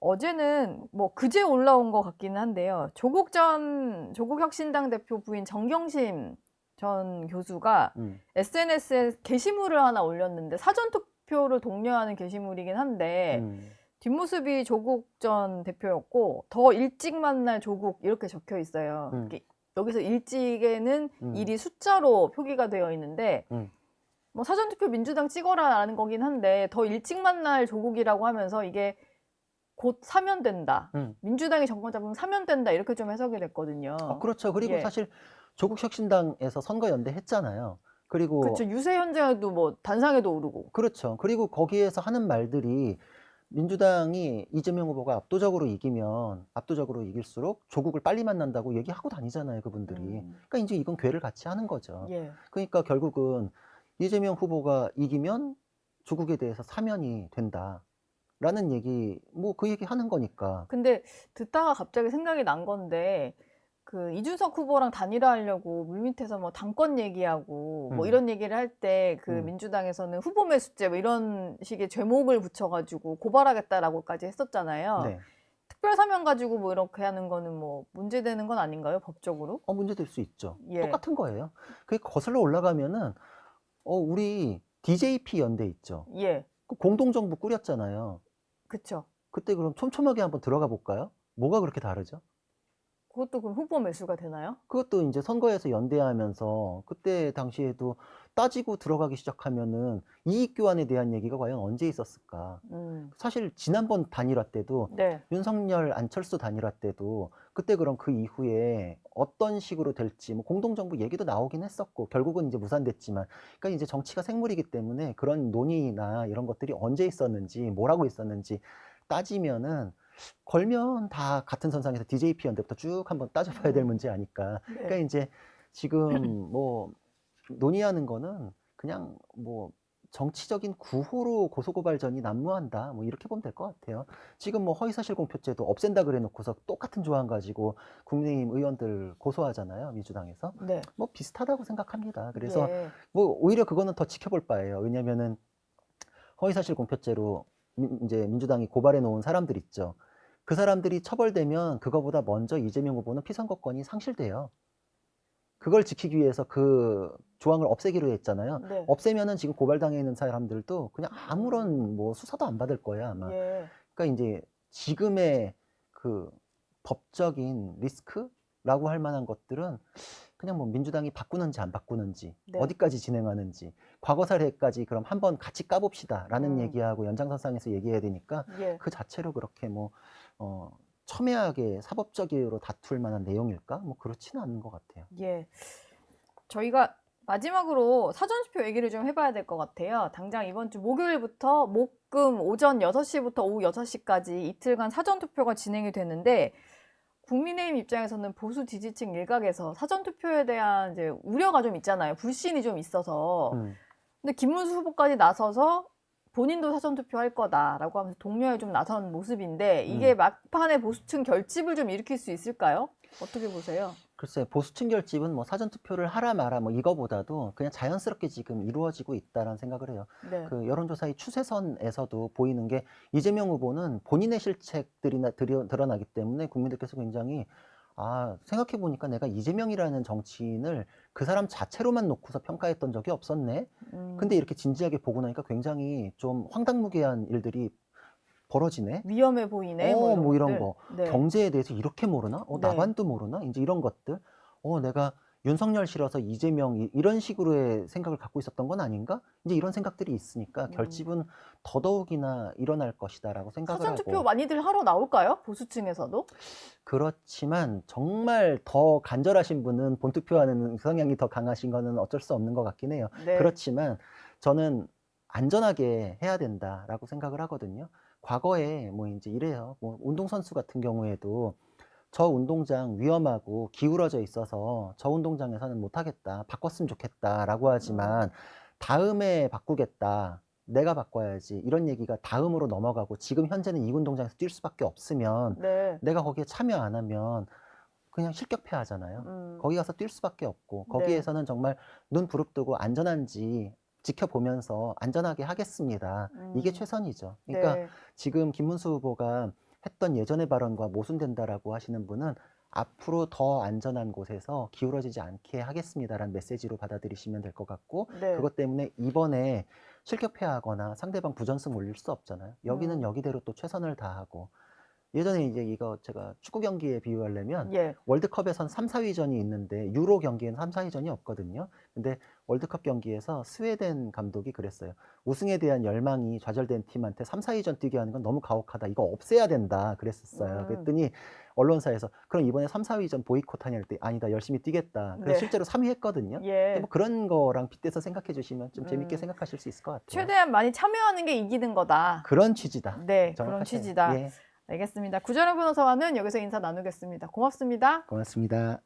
어제는 뭐 그제 올라온 것 같기는 한데요. 조국 전 조국 혁신당 대표 부인 정경심 전 교수가 음. SNS에 게시물을 하나 올렸는데 사전 투표를 독려하는 게시물이긴 한데 음. 뒷모습이 조국 전 대표였고 더 일찍 만날 조국 이렇게 적혀 있어요. 음. 여기서 일찍에는 음. 일이 숫자로 표기가 되어 있는데 음. 뭐 사전투표 민주당 찍어라라는 거긴 한데 더 일찍 만날 조국이라고 하면서 이게 곧 사면 된다. 음. 민주당이 정권 잡으면 사면 된다 이렇게 좀 해석이 됐거든요. 어, 그렇죠. 그리고 예. 사실 조국 혁신당에서 선거 연대 했잖아요. 그리고 그렇죠. 유세 현장에도 뭐 단상에도 오르고. 그렇죠. 그리고 거기에서 하는 말들이 민주당이 이재명 후보가 압도적으로 이기면 압도적으로 이길수록 조국을 빨리 만난다고 얘기하고 다니잖아요, 그분들이. 음. 그러니까 이제 이건 괴를 같이 하는 거죠. 예. 그러니까 결국은 이재명 후보가 이기면 조국에 대해서 사면이 된다 라는 얘기, 뭐 그 얘기 하는 거니까. 근데 듣다가 갑자기 생각이 난 건데 그 이준석 후보랑 단일화하려고 물밑에서 뭐 당권 얘기하고 뭐 음. 이런 얘기를 할 때 그 음. 민주당에서는 후보 매수죄 뭐 이런 식의 죄목을 붙여가지고 고발하겠다라고까지 했었잖아요. 네. 특별 사면 가지고 뭐 이렇게 하는 거는 뭐 문제되는 건 아닌가요 법적으로? 어, 문제될 수 있죠. 예. 똑같은 거예요. 그게 거슬러 올라가면은, 어, 우리 DJP 연대 있죠. 예, 그 공동정부 꾸렸잖아요. 그쵸. 그때 그럼 촘촘하게 한번 들어가 볼까요? 뭐가 그렇게 다르죠? 그것도 그럼 후보 매수가 되나요? 그것도 이제 선거에서 연대하면서 그때 당시에도 따지고 들어가기 시작하면은 이익 교환에 대한 얘기가 과연 언제 있었을까? 음, 사실 지난번 단일화 때도 네, 윤석열 안철수 단일화 때도 그때 그럼 그 이후에 어떤 식으로 될지 뭐 공동정부 얘기도 나오긴 했었고 결국은 이제 무산됐지만 그러니까 이제 정치가 생물이기 때문에 그런 논의나 이런 것들이 언제 있었는지 뭐라고 있었는지 따지면은 걸면 다 같은 선상에서 DJP 연대부터 쭉 한번 따져봐야 될 문제 아닐까. 네. 그러니까 이제 지금 뭐 논의하는 거는 그냥 뭐 정치적인 구호로 고소고발전이 난무한다. 뭐 이렇게 보면 될 것 같아요. 지금 뭐 허위사실 공표죄도 없앤다 그래 놓고서 똑같은 조항 가지고 국민의힘 의원들 고소하잖아요. 민주당에서. 네. 뭐 비슷하다고 생각합니다. 그래서 예. 뭐 오히려 그거는 더 지켜볼 바예요. 왜냐면은 허위사실 공표죄로 민, 이제 민주당이 고발해 놓은 사람들 있죠. 그 사람들이 처벌되면 그거보다 먼저 이재명 후보는 피선거권이 상실돼요. 그걸 지키기 위해서 그 조항을 없애기로 했잖아요. 네. 없애면은 지금 고발당해 있는 사람들도 그냥 아무런 뭐 수사도 안 받을 거야 아마. 예. 그러니까 이제 지금의 그 법적인 리스크라고 할 만한 것들은 그냥 뭐 민주당이 바꾸는지 안 바꾸는지 네. 어디까지 진행하는지 과거 사례까지 그럼 한번 같이 까봅시다라는 음. 얘기하고 연장선상에서 얘기해야 되니까 예. 그 자체로 그렇게 뭐 어, 첨예하게 사법적으로 다툴 만한 내용일까? 뭐 그렇지는 않은 것 같아요. 예. 저희가 마지막으로 사전투표 얘기를 좀 해봐야 될 것 같아요. 당장 이번 주 목요일부터 목금 오전 6시부터 오후 6시까지 이틀간 사전투표가 진행이 되는데 국민의힘 입장에서는 보수 지지층 일각에서 사전투표에 대한 이제 우려가 좀 있잖아요. 불신이 좀 있어서. 음. 근데 김문수 후보까지 나서서 본인도 사전투표 할 거다라고 하면서 동료에 좀 나선 모습인데 이게 음. 막판에 보수층 결집을 좀 일으킬 수 있을까요? 어떻게 보세요? 글쎄 보수층 결집은 뭐 사전 투표를 하라 마라 뭐 이거보다도 그냥 자연스럽게 지금 이루어지고 있다라는 생각을 해요. 네. 그 여론조사의 추세선에서도 보이는 게 이재명 후보는 본인의 실책들이나 드러, 드러나기 때문에 국민들께서 굉장히 아 생각해 보니까 내가 이재명이라는 정치인을 그 사람 자체로만 놓고서 평가했던 적이 없었네. 음, 근데 이렇게 진지하게 보고 나니까 굉장히 좀 황당무계한 일들이 벌어지네. 위험해 보이네. 어, 뭐 이런 것들. 거. 네. 경제에 대해서 이렇게 모르나? 어, 네. 나반도 모르나? 이제 이런 것들. 어, 내가 윤석열 싫어서 이재명 이- 이런 식으로의 생각을 갖고 있었던 건 아닌가? 이제 이런 생각들이 있으니까 음. 결집은 더더욱이나 일어날 것이다라고 생각을 사전 투표 하고 많이들 하러 나올까요? 보수층에서도? 그렇지만 정말 더 간절하신 분은 본투표하는 성향이 더 강하신 거는 어쩔 수 없는 것 같긴 해요. 네. 그렇지만 저는 안전하게 해야 된다라고 생각을 하거든요. 과거에 뭐 이제 이래요. 뭐 운동선수 같은 경우에도 저 운동장 위험하고 기울어져 있어서 저 운동장에서는 못하겠다. 바꿨으면 좋겠다 라고 하지만 다음에 바꾸겠다. 내가 바꿔야지. 이런 얘기가 다음으로 넘어가고 지금 현재는 이 운동장에서 뛸 수밖에 없으면 네. 내가 거기에 참여 안 하면 그냥 실격패 하잖아요. 음, 거기 가서 뛸 수밖에 없고 네. 거기에서는 정말 눈 부릅뜨고 안전한지 지켜보면서 안전하게 하겠습니다. 이게 음. 최선이죠. 그러니까 네. 지금 김문수 후보가 했던 예전의 발언과 모순된다라고 하시는 분은 앞으로 더 안전한 곳에서 기울어지지 않게 하겠습니다라는 메시지로 받아들이시면 될 것 같고 네. 그것 때문에 이번에 실격패하거나 상대방 부전승 올릴 수 없잖아요. 여기는 음. 여기대로 또 최선을 다하고 예전에 이제 이거 제가 축구 경기에 비유하려면 예. 월드컵에선 3, 4위전이 있는데 유로 경기에는 3, 4위전이 없거든요. 근데 월드컵 경기에서 스웨덴 감독이 그랬어요. 우승에 대한 열망이 좌절된 팀한테 3, 4위전 뛰게 하는 건 너무 가혹하다. 이거 없애야 된다. 그랬었어요. 음. 그랬더니 언론사에서 그럼 이번에 3, 4위전 보이콧 하냐 때 아니다. 열심히 뛰겠다. 그래서 네. 실제로 3위 했거든요. 예. 뭐 그런 거랑 빗대서 생각해 주시면 좀 재밌게 음. 생각하실 수 있을 것 같아요. 최대한 많이 참여하는 게 이기는 거다. 그런 취지다. 네, 그런 정확하세요. 취지다. 예, 알겠습니다. 구자룡 변호사와는 여기서 인사 나누겠습니다. 고맙습니다. 고맙습니다.